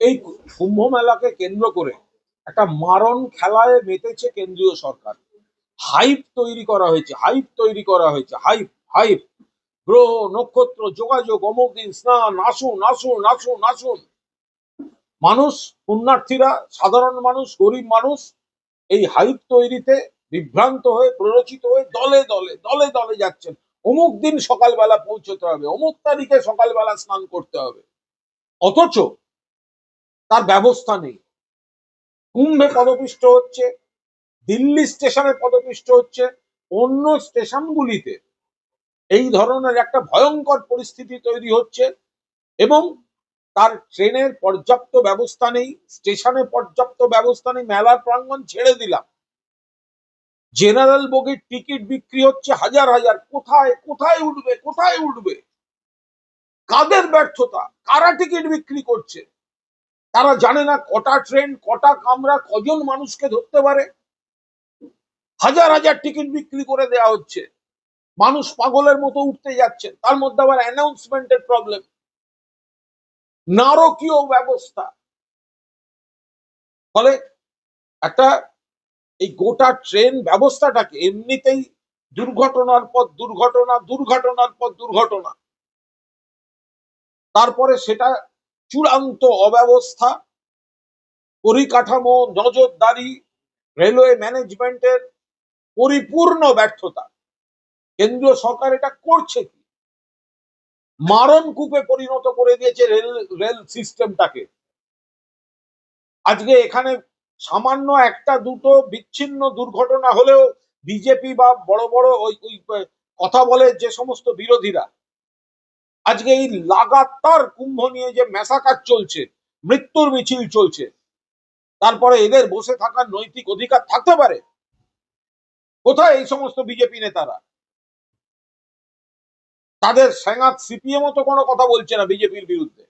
এই কুম্ভ মেলাকে কেন্দ্র করে একটা মারণ খেলায় মেতেছে কেন্দ্রীয় সরকার। হাইপ তৈরি করা হয়েছে, হাইপ তৈরি করা হয়েছে, হাইপ হাইপ। গ্রহ, নক্ষত্র, যোগাযোগ, অমুক দিন স্নান, আসুন আসুন আসুন আসুন। মানুষ, পুণ্যার্থীরা, সাধারণ মানুষ, গরিব মানুষ এই হাইপ তৈরিতে বিভ্রান্ত হয়ে, প্ররোচিত হয়ে দলে দলে দলে দলে যাচ্ছেন। অমুক দিন সকালবেলা পৌঁছতে হবে, অমুক তারিখে সকালবেলা স্নান করতে হবে। অথচ তার ব্যবস্থা নেই। কুম্ভে পদপিষ্ট হচ্ছে, দিল্লি স্টেশনে পদপিষ্ট হচ্ছে, অন্য স্টেশনগুলিতে। এই ধরনের একটা ভয়ঙ্কর পরিস্থিতি তৈরি হচ্ছে এবং তার ট্রেনের পর্যাপ্ত ব্যবস্থা নেই, স্টেশনে পর্যাপ্ত ব্যবস্থা নেই, মেলার প্রাঙ্গণ ছেড়ে দিলাম। জেনারেল বগির টিকিট বিক্রি হচ্ছে হাজার হাজার। কোথায় কোথায় উঠবে কোথায় উঠবে? কাদের ব্যর্থতা? কারা টিকিট বিক্রি করছে? তারা জানে না কটা ট্রেন, কটা কামরা, কজন মানুষকে ধরতে পারে। হাজার হাজার টিকিট বিক্রি করে দেওয়া হচ্ছে। মানুষ পাগলের মতো উঠতে যাচ্ছে। তার মধ্যে আবার অ্যানাউন্সমেন্টের প্রবলেম নারকীয় ব্যবস্থা। ফলে একটা এই গোটা ট্রেন ব্যবস্থাটাকে এমনিতেই দুর্ঘটনার পর দুর্ঘটনা, দুর্ঘটনার পর দুর্ঘটনা। তারপরে সেটা চূড়ান্ত অব্যবস্থা পরিকাঠামো, নজরদারি রেলওয়ে ম্যানেজমেন্টের পরিপূর্ণ ব্যর্থতা। কেন্দ্রীয় সরকার এটা করছে কি? মারণ কূপে পরিণত করে দিয়েছে রেল রেল সিস্টেমটাকে আজকে এখানে সামান্য একটা দুটো বিচ্ছিন্ন দুর্ঘটনা হলেও বিজেপি বা বড় বড় ওই কথা বলে যে সমস্ত বিরোধীরা আজকে এই লাগাতার কুম্ভ নিয়ে যে মেসাকার চলছে, মৃত্যুর মিছিল চলছে, তারপরে এদের বসে থাকার নৈতিক অধিকার থাকতে পারে? কোথায় এই সমস্ত বিজেপি নেতারা? তাদের সেঙাত সিপিএম তো কোনো কথা বলছে না বিজেপির বিরুদ্ধে।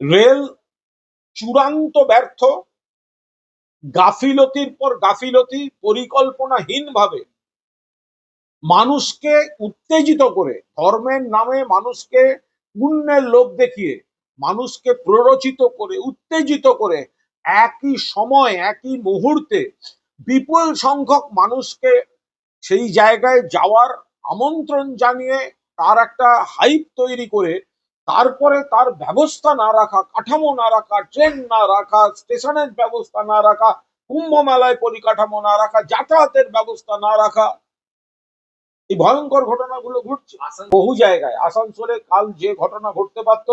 রেল চূড়ান্ত ব্যর্থ, গাফিলতির পর গাফিলতি পরিকল্পনাহীন ভাবে মানুষকে উত্তেজিত করে, ধর্মের নামে মানুষকে পুণ্যের লোভ দেখিয়ে, মানুষকে প্ররোচিত করে, উত্তেজিত করে একই সময়, একই মুহূর্তে বিপুল সংখ্যক মানুষকে সেই জায়গায় যাওয়ার আমন্ত্রণ জানিয়ে তার একটা হাইপ তৈরি করে, তারপরে তার ব্যবস্থা না রাখা, কাঠামো না রাখা ট্রেন না রাখা স্টেশনের ব্যবস্থা না রাখা, কুম্ভ মেলায় পরিকাঠামো না রাখা, যাতায়াতের ব্যবস্থা না রাখা এই ভয়ঙ্কর ঘটনাগুলো ঘটছে। বহু জায়গায়। আসানসোলে কাল যে ঘটনা ঘটতে পারত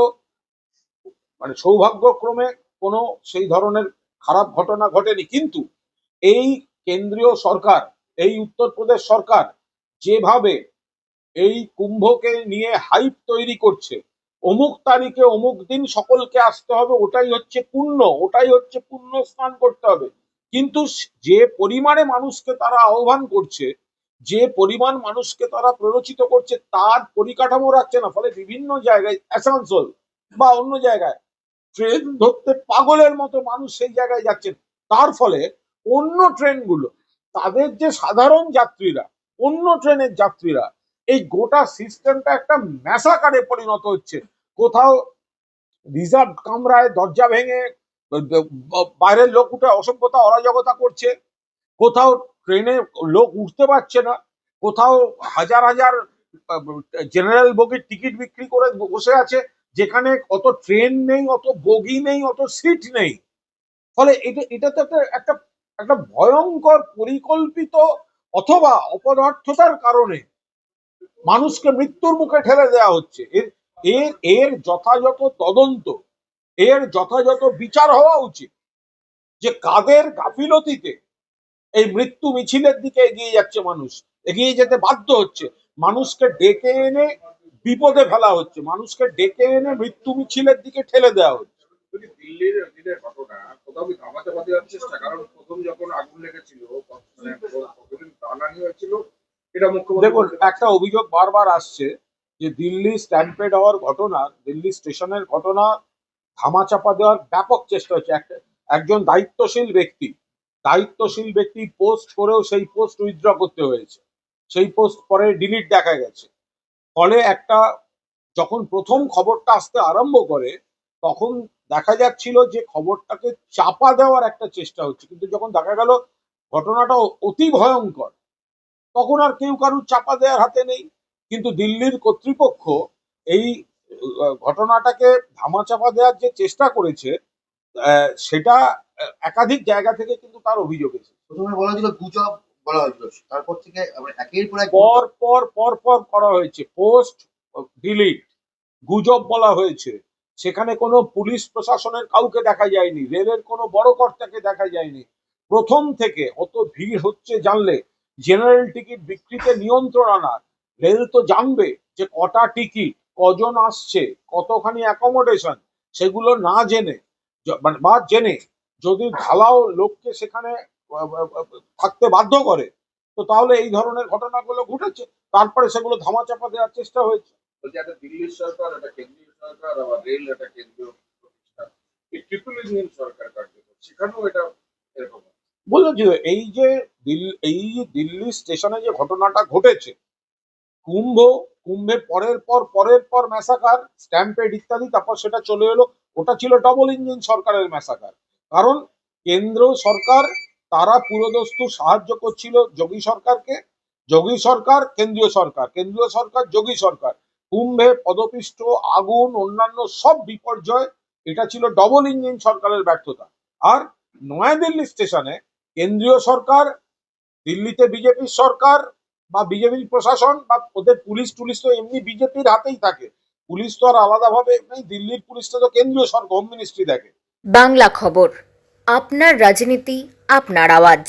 মানে সৌভাগ্যক্রমে কোনো সেই ধরনের খারাপ ঘটনা ঘটেনি। কিন্তু এই কেন্দ্রীয় সরকার এই উত্তরপ্রদেশ সরকার যেভাবে এই কুম্ভকে নিয়ে হাইপ তৈরি করছে অমুক তারিখে অমুক দিন সকলকে আসতে হবে ওটাই হচ্ছে পুণ্য ওটাই হচ্ছে পুণ্য স্নান করতে হবে। কিন্তু যে পরিমাণে মানুষকে তারা আহ্বান করছে যে পরিমাণ মানুষকে তারা প্ররোচিত করছে, তার পরিকাঠামো রাখছে না, ফলে বিভিন্ন জায়গায় আসানসোল বা অন্য জায়গায় ট্রেন ধরতে পাগলের মতো মানুষ সেই জায়গায় যাচ্ছেন। তার ফলে অন্য ট্রেনগুলো, তাদের যে সাধারণ যাত্রীরা, অন্য ট্রেনের যাত্রীরা, এই গোটা সিস্টেমটা একটা ম্যাসাকারে পরিণত হচ্ছে। কোথাও রিজার্ভ কামরায় দরজা ভেঙে, বাইরের লোক উঠে অসভ্যতা, অরাজকতা করছে। কোথাও ট্রেনে লোক উঠতে পারছে না। কোথাও হাজার হাজার জেনারেল বগির টিকিট বিক্রি করে বসে আছে, যেখানে অত ট্রেন নেই, অত বগি নেই, অত সিট নেই। ফলে এটা এটা তো একটা একটা একটা ভয়ঙ্কর পরিকল্পিত অথবা অপদার্থতার কারণে মানুষকে মৃত্যুর মুখে ঠেলে দেওয়া হচ্ছে। এর এর এর যথাযথ তদন্ত, এর যথাযথ বিচার হওয়া উচিত যে কাদের গাফিলতিতে এই মৃত্যু মিছিলের দিকে এগিয়ে যাচ্ছে মানুষ। এগিয়ে যেতে বাধ্য হচ্ছে। মানুষকে ডেকে এনে বিপদে ফেলা হচ্ছে। মানুষকে ডেকে এনে মৃত্যু মিছিলের দিকে ঠেলে দেওয়া হচ্ছে। দিল্লির দিনের ঘটনা কোথাও কি থামাতে পারতে চেষ্টা? কারণ প্রথম যখন আগুন লেগেছিল মানে কতদিন টানানি হয়েছিল এটা মুখ্যমন্ত্রী দেখুন একটা অভিযোগ বারবার আসছে যে দিল্লি স্ট্যাম্পেড হওয়ার ঘটনা দিল্লি স্টেশনের ঘটনা ধামাচাপা দেওয়ার ব্যাপক চেষ্টা হচ্ছে। একটা একজন দায়িত্বশীল ব্যক্তি দায়িত্বশীল ব্যক্তি পোস্ট করেও সেই পোস্ট উইথড্র করতে হয়েছে। সেই পোস্ট পরে ডিলিট দেখা গেছে। ফলে একটা যখন প্রথম খবরটা আসতে আরম্ভ করে, তখন দেখা যাচ্ছিল যে খবরটাকে চাপা দেওয়ার একটা চেষ্টা হচ্ছে। কিন্তু যখন দেখা গেল ঘটনাটা অতি ভয়ঙ্কর, তখন আর কেউ কারুর চাপা দেওয়ার হাতে নেই। কিন্তু দিল্লির কর্তৃপক্ষ এই ঘটনাটাকে ধামাচাপা দেওয়ার যে চেষ্টা করেছে সেটা একাধিক জায়গা থেকে কিন্তু তার অভিযোগ এসেছে। প্রথমে বলা হয়েছিল গুজব বলা হয়েছিল তারপর থেকে একের পর পর পর পর পর করা হয়েছে। পোস্ট ডিলিট গুজব বলা হয়েছে। সেখানে কোনো পুলিশ প্রশাসনের কাউকে দেখা যায়নি রেলের কোনো বড় কর্তাকে দেখা যায়নি। প্রথম থেকে অত ভিড় হচ্ছে জানলে জেনারেল টিকিট বিক্রিতে নিয়ন্ত্রণ আনার। রেল তো জানবে যে কটা টিকিট কজন আসছে কতখানি অ্যাকোমোডেশন সেগুলো না জেনে মানে বা জেনে যদি ঢালাও লোককে সেখানে থাকতে বাধ্য করে তো তাহলে এই ধরনের ঘটনাগুলো ঘটেছে। তারপরে সেগুলো ধামাচাপা দেওয়ার চেষ্টা হয়েছে। দিল্লির সরকার একটা কেন্দ্রীয় সরকার আবার রেল একটা কেন্দ্রীয় প্রতিষ্ঠান। এই ট্রিপল ইঞ্জিন সরকার কার্যকর সেখানেও এটা এরকম বলল যে এই যে এই যে দিল্লি স্টেশনে যে ঘটনাটা ঘটেছে কুম্ভ কুম্ভে পরের পর পরের পর ম্যাসাকার স্ট্যাম্পেড ইত্যাদি, তারপর সেটা চলে এলো। ওটা ছিল ডবল ইঞ্জিন সরকারের ম্যাসাকার কারণ কেন্দ্র সরকার, তারা পুরোদস্তু সাহায্য করছিল যোগী সরকারকে। যোগী সরকার, কেন্দ্রীয় সরকার। কেন্দ্রীয় সরকার, যোগী সরকার। কুম্ভে পদপিষ্ট, আগুন, অন্যান্য সব বিপর্যয়, এটা ছিল ডবল ইঞ্জিন সরকারের ব্যর্থতা। আর নয়াদিল্লি স্টেশনে কেন্দ্রীয় সরকার, দিল্লিতে বিজেপির সরকার বা বিজেপির প্রশাসন বা ওদের পুলিশ টুলিশ তো এমনি বিজেপির হাতেই থাকে। পুলিশ তো আর আলাদাভাবে দিল্লির পুলিশটা তো কেন্দ্রীয় সরকার হোম মিনিস্ট্রি দেখে। বাংলা খবর, আপনার রাজনীতি, আপনার আওয়াজ।